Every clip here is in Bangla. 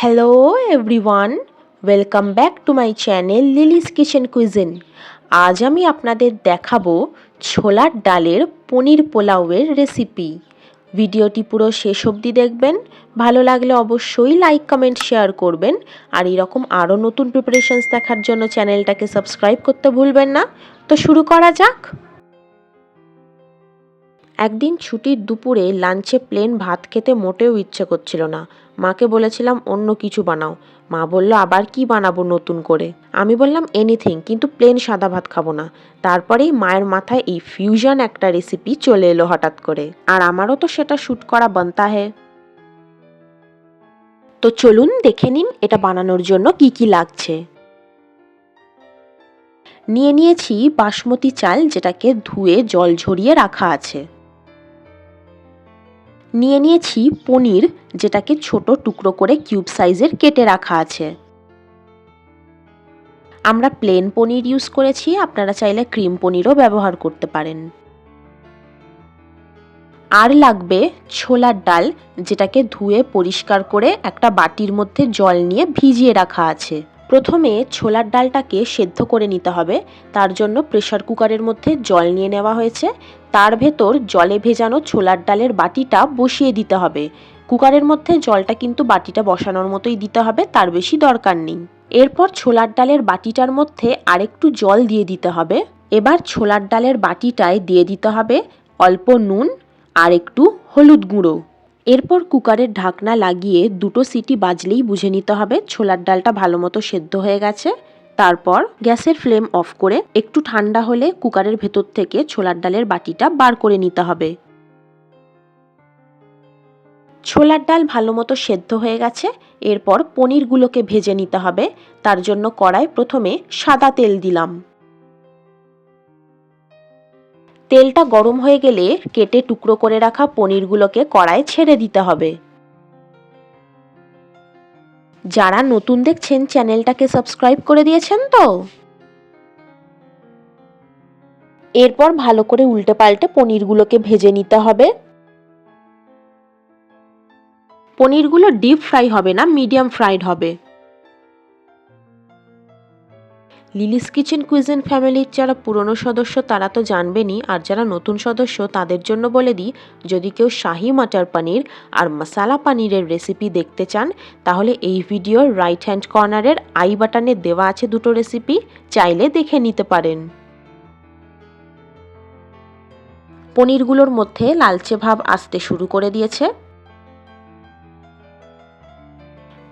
Hello everyone welcome back to my channel Lily's kitchen cuisine আজ আমি আপনাদের দেখাবো ছোলার ডালের পনির পোলাওয়ের রেসিপি ভিডিওটি পুরো শেষ অবধি দেখবেন। ভালো লাগলে অবশ্যই লাইক কমেন্ট শেয়ার করবেন। আর এরকম আরও নতুন প্রিপারেশনস দেখার জন্য চ্যানেলটাকে সাবস্ক্রাইব করতে ভুলবেন না। তো শুরু করা যাক। একদিন ছুটির দুপুরে লাঞ্চে প্লেন ভাত খেতে মোটেও ইচ্ছে করছিল না। মাকে বলেছিলাম, অন্য কিছু বানাও। মা বলল, আবার কি বানাবো নতুন করে? আমি বললাম এনিথিং কিন্তু প্লেন সাদা ভাত খাব না। তারপরেই মায়ের মাথায় এই ফিউশন একটা রেসিপি চলে এলো হঠাৎ করে। আর আমারও তো সেটা শ্যুট করা বানতা হে তো চলুন দেখে নিন, এটা বানানোর জন্য কি কি লাগছে। নিয়ে নিয়েছি বাসমতি চাল, যেটাকে ধুয়ে জল ঝরিয়ে রাখা আছে। নিয়ে নিয়েছি পনির, যেটাকে ছোট টুকরো করে কিউব সাইজের কেটে রাখা আছে। আমরা প্লেন পনির ইউজ করেছি, আপনারা চাইলে ক্রিম পনিরও ব্যবহার করতে পারেন। আর লাগবে ছোলার ডাল, যেটাকে ধুয়ে পরিষ্কার করে একটা বাটির মধ্যে জল নিয়ে ভিজিয়ে রাখা আছে। প্রথমে ছোলার ডালটাকে সেদ্ধ করে নিতে হবে, তার জন্য প্রেশার কুকারের মধ্যে জল নিয়ে নেওয়া হয়েছে। তার ভেতর জলে ভেজানো ছোলার ডালের বাটিটা বসিয়ে দিতে হবে। কুকারের মধ্যে জলটা কিন্তু বাটিটা বসানোর মতোই দিতে হবে, তার বেশি দরকার নেই। এরপর ছোলার ডালের বাটিটার মধ্যে আরেকটু জল দিয়ে দিতে হবে। এবার ছোলার ডালের বাটিটায় দিয়ে দিতে হবে অল্প নুন আর একটু হলুদ গুঁড়ো। এরপর কুকারের ঢাকনা লাগিয়ে দুটো সিটি বাজলেই বুঝে নিতে হবে ছোলার ডালটা ভালো মতো সেদ্ধ হয়ে গেছে। তারপর গ্যাসের ফ্লেম অফ করে একটু ঠান্ডা হলে কুকারের ভেতর থেকে ছোলার ডালের বাটিটা বার করে নিতে হবে। ছোলার ডাল ভালো মতো সেদ্ধ হয়ে গেছে, এরপর পনিরগুলোকে ভেজে নিতে হবে, তার জন্য কড়াই প্রথমে সাদা তেল দিলাম। তেলটা গরম হয়ে গেলে কেটে টুকরো করে রাখা পনিরগুলোকে কড়ায় ছেড়ে দিতে হবে। যারা নতুন দেখছেন, চ্যানেলটাকে সাবস্ক্রাইব করে দিয়েছেন তো? এরপর ভালো করে উল্টে পাল্টে পনিরগুলোকে ভেজে নিতে হবে। পনিরগুলো ডিপ ফ্রাই হবে না, মিডিয়াম ফ্রাইড হবে। লিলিস কিচেন কুইজেন ফ্যামিলির যারা পুরনো সদস্য, তারা তো জানবেনই। আর যারা নতুন সদস্য, তাদের জন্য বলে দিই, যদি কেউ শাহি মাটার পনির আর মশালা পানিরের রেসিপি দেখতে চান, তাহলে এই ভিডিওর রাইট হ্যান্ড কর্নারের আই বাটনে দেওয়া আছে দুটো রেসিপি চাইলে দেখে নিতে পারেন। পনিরগুলোর মধ্যে লালচে ভাব আসতে শুরু করে দিয়েছে।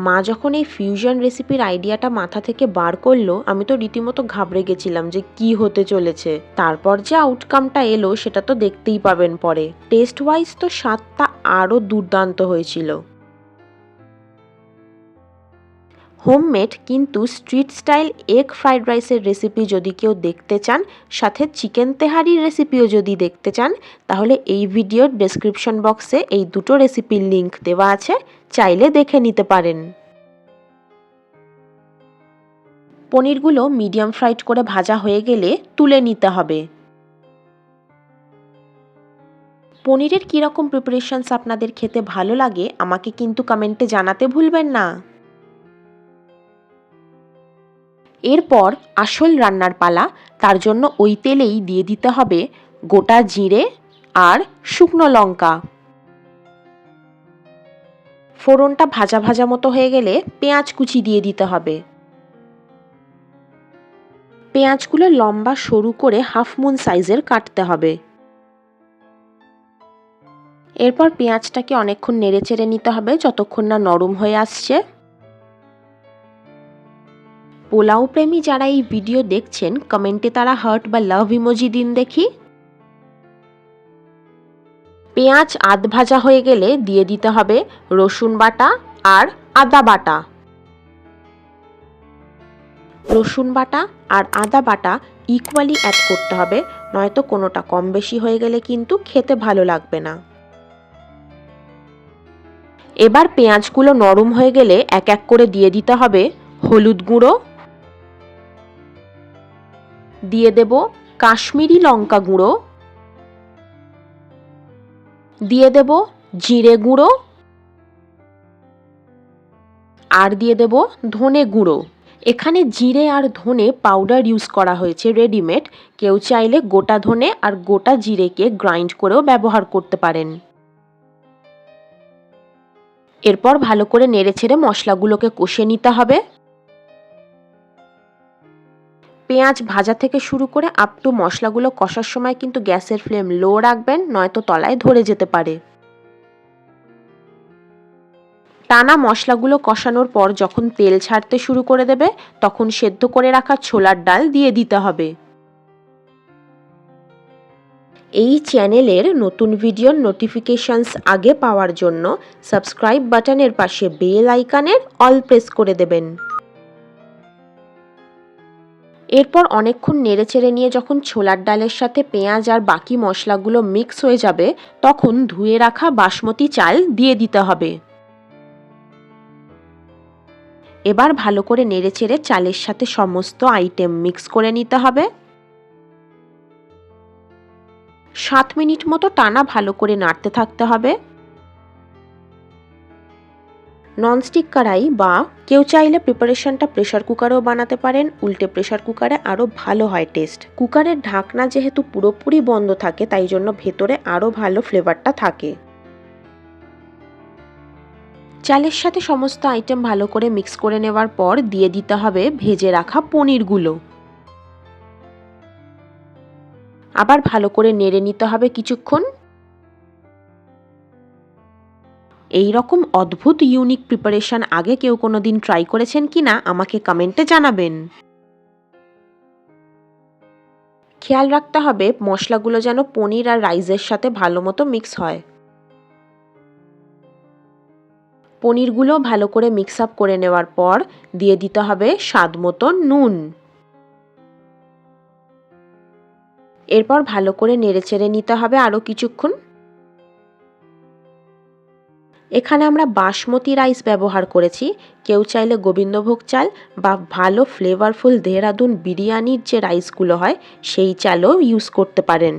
মা যখন এই ফিউশন রেসিপির আইডিয়াটা মাথা থেকে বার করল, আমি তো রীতিমতো ঘাবড়ে গেছিলাম যে কি হতে চলেছে। তারপর যে আউটকামটা এলো, সেটা তো দেখতেই পাবেন পরে। টেস্ট ওয়াইজ তো স্বাদটা আরও দুর্দান্ত হয়েছিল। হোমমেড, কিন্তু স্ট্রিট স্টাইল এগ ফ্রাইড রাইসের রেসিপি যদি কেউ দেখতে চান, সাথে চিকেন তেহারির রেসিপিও যদি দেখতে চান, তাহলে এই ভিডিওর ডেসক্রিপশন বক্সে এই দুটো রেসিপির লিংক দেওয়া আছে, চাইলে দেখে নিতে পারেন। পনিরগুলো মিডিয়াম ফ্রাইড করে ভাজা হয়ে গেলে তুলে নিতে হবে। পনিরের কীরকম প্রিপারেশনস আপনাদের খেতে ভালো লাগে, আমাকে কিন্তু কমেন্টে জানাতে ভুলবেন না। এরপর আসল রান্নার পালা, তার জন্য ওই তেলেই দিয়ে দিতে হবে গোটা জিরে আর শুকনো লঙ্কা। ফোড়নটা ভাজা ভাজা মতো হয়ে গেলে পেঁয়াজ কুচি দিয়ে দিতে হবে। পেঁয়াজগুলো লম্বা সরু করে হাফ মুন সাইজের কাটতে হবে। এরপর পেঁয়াজটাকে অনেকক্ষণ নেড়ে চেড়ে নিতে হবে, যতক্ষণ না নরম হয়ে আসছে। পোলাও প্রেমী যারা এই ভিডিও দেখছেন, কমেন্টে তারা হার্ট বা লাভ ইমোজি দিন দেখি। পেঁয়াজ আধ ভাজা হয়ে গেলে দিয়ে দিতে হবে রসুন বাটা আর আদা বাটা। রসুন বাটা আর আদা বাটা ইকুয়ালি অ্যাড করতে হবে, নয়তো কোনোটা কম বেশি হয়ে গেলে কিন্তু খেতে ভালো লাগবে না। এবার পেঁয়াজগুলো নরম হয়ে গেলে এক এক করে দিয়ে দিতে হবে হলুদ গুঁড়ো দিয়ে দেব কাশ্মীরি লঙ্কা গুঁড়ো। দিয়ে দেব জিরে গুঁড়ো। আর দিয়ে দেব ধনে গুঁড়ো। এখানে জিরে আর ধনে পাউডার ইউজ করা হয়েছে রেডিমেড কেউ চাইলে গোটা ধনে আর গোটা জিরেকে গ্রাইন্ড করেও ব্যবহার করতে পারেন। এরপর ভালো করে নেড়ে ছেড়ে মশলাগুলোকে কষে নিতে হবে। পেঁয়াজ ভাজা থেকে শুরু করে আপ টু মশলাগুলো কষার সময় কিন্তু গ্যাসের ফ্লেম লো রাখবেন, নয়তো তলায় ধরে যেতে পারে। টানা মশলাগুলো কষানোর পর যখন তেল ছাড়তে শুরু করে দেবে, তখন সেদ্ধ করে রাখা ছোলার ডাল দিয়ে দিতে হবে। এই চ্যানেলের নতুন ভিডিওর নোটিফিকেশনস আগে পাওয়ার জন্য সাবস্ক্রাইব বাটনের পাশে বেল আইকনের অল প্রেস করে দেবেন। এরপর অনেকক্ষণ নেড়েচেড়ে নিয়ে যখন ছোলার ডালের সাথে পেঁয়াজ আর বাকি মশলাগুলো মিক্স হয়ে যাবে, তখন ধুয়ে রাখা বাসমতি চাল দিয়ে দিতে হবে। এবার ভালো করে নেড়েচেড়ে চালের সাথে সমস্ত আইটেম মিক্স করে নিতে হবে। সাত মিনিট মতো টানা ভালো করে নাড়তে থাকতে হবে। ননস্টিক কড়াই বা কেউ চাইলে প্রিপারেশনটা প্রেশার কুকারেও বানাতে পারেন, উল্টে প্রেশার কুকারে আরও ভালো হয় টেস্ট কুকারের ঢাকনা যেহেতু পুরোপুরি বন্ধ থাকে, তাই জন্য ভেতরে আরও ভালো ফ্লেভারটা থাকে। চালের সাথে সমস্ত আইটেম ভালো করে মিক্স করে নেওয়ার পর দিয়ে দিতে হবে ভেজে রাখা পনিরগুলো। আবার ভালো করে নেড়ে নিতে হবে কিছুক্ষণ। এই রকম অদ্ভুত ইউনিক প্রিপারেশন আগে কেউ কোনো দিন ট্রাই করেছেন কি না, আমাকে কমেন্টে জানাবেন। খেয়াল রাখতে হবে, মশলাগুলো যেন পনির আর রাইসের সাথে ভালো মতো মিক্স হয়। পনিরগুলো ভালো করে মিক্স আপ করে নেওয়ার পর দিয়ে দিতে হবে স্বাদ মতো নুন। এরপর ভালো করে নেড়েচেড়ে নিতে হবে আরও কিছুক্ষণ। এখানে আমরা বাসমতি রাইস ব্যবহার করেছি। কেউ চাইলে গোবিন্দভোগ চাল বা ভালো ফ্লেভারফুল দেহরাদুন বিরিয়ানির যে রাইসগুলো হয়, সেই চালও ইউজ করতে পারেন।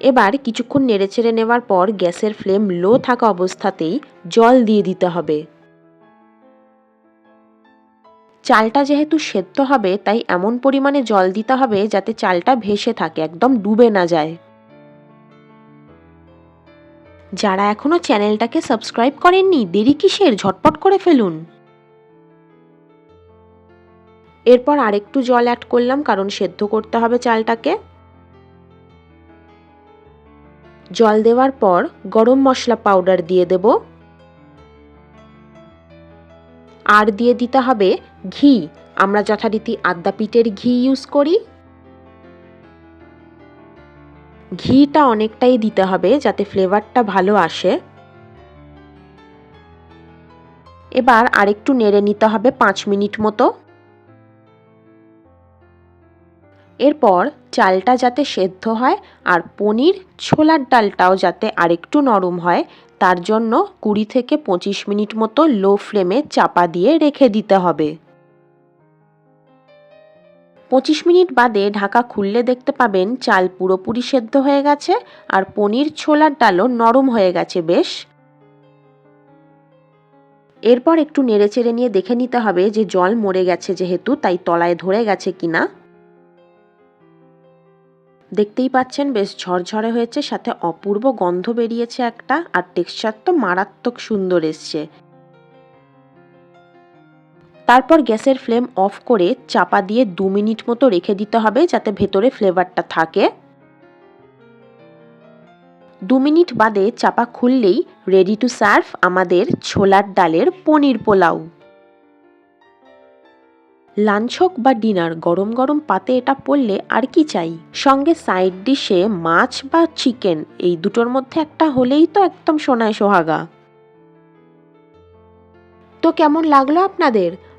এবার কিছুক্ষণ নেড়েচেড়ে নেওয়ার পর গ্যাসের ফ্লেম লো থাকা অবস্থাতেই জল দিয়ে দিতে হবে। চালটা যেহেতু সেদ্ধ হবে, তাই এমন পরিমাণে জল দিতে হবে যাতে চালটা ভেসে থাকে, একদম ডুবে না যায়। যারা এখনও চ্যানেলটাকে সাবস্ক্রাইব করেননি, দেরি কিসের? ঝটপট করে ফেলুন। এরপর আরেকটু জল অ্যাড করলাম, কারণ সেদ্ধ করতে হবে চালটাকে। জল দেওয়ার পর গরম মশলা পাউডার দিয়ে দেব। আর দিয়ে দিতে হবে ঘি। আমরা যথারীতি আদ্যা পিঠের ঘি ইউজ করি। ঘিটা অনেকটাই দিতে হবে যাতে ফ্লেভারটা ভালো আসে। এবার আরেকটু নেড়ে নিতে হবে পাঁচ মিনিট মতো। এরপর চালটা যাতে সেদ্ধ হয় আর পনির ছোলার ডালটাও যাতে আরেকটু নরম হয়, তার জন্য কুড়ি থেকে পঁচিশ মিনিট মতো লো ফ্লেমে চাপা দিয়ে রেখে দিতে হবে। পঁচিশ মিনিট বাদে ঢাকা খুললে দেখতে পাবেন চাল পুরোপুরি সেদ্ধ হয়ে গেছে আর পনির ছোলার ডালও নরম হয়ে গেছে বেশ। এরপর একটু নেড়েচেড়ে নিয়ে দেখে নিতে হবে যে জল মরে গেছে যেহেতু, তাই তলায় ধরে গেছে কিনা। দেখতেই পাচ্ছেন বেশ ঝরঝরে হয়েছে, সাথে অপূর্ব গন্ধ বেরিয়েছে একটা, আর টেক্সচার তো মারাত্মক সুন্দর এসছে। তারপর গ্যাসের ফ্লেম অফ করে চাপা দিয়ে দু মিনিট মতো রেখে দিতে হবে যাতে ভেতরে ফ্লেভারটা থাকে। দু মিনিট বাদে চাপা খুললেই রেডি টু সার্ভ আমাদের ছোলার ডালের পনির পোলাও। লাঞ্চ হোক বা ডিনার, গরম গরম পাতে এটা পড়লে আর কি চাই? সঙ্গে সাইড ডিশে মাছ বা চিকেন এই দুটোর মধ্যে একটা হলেই তো একদম সোনায় সোহাগা। তো কেমন লাগল আপনাদের?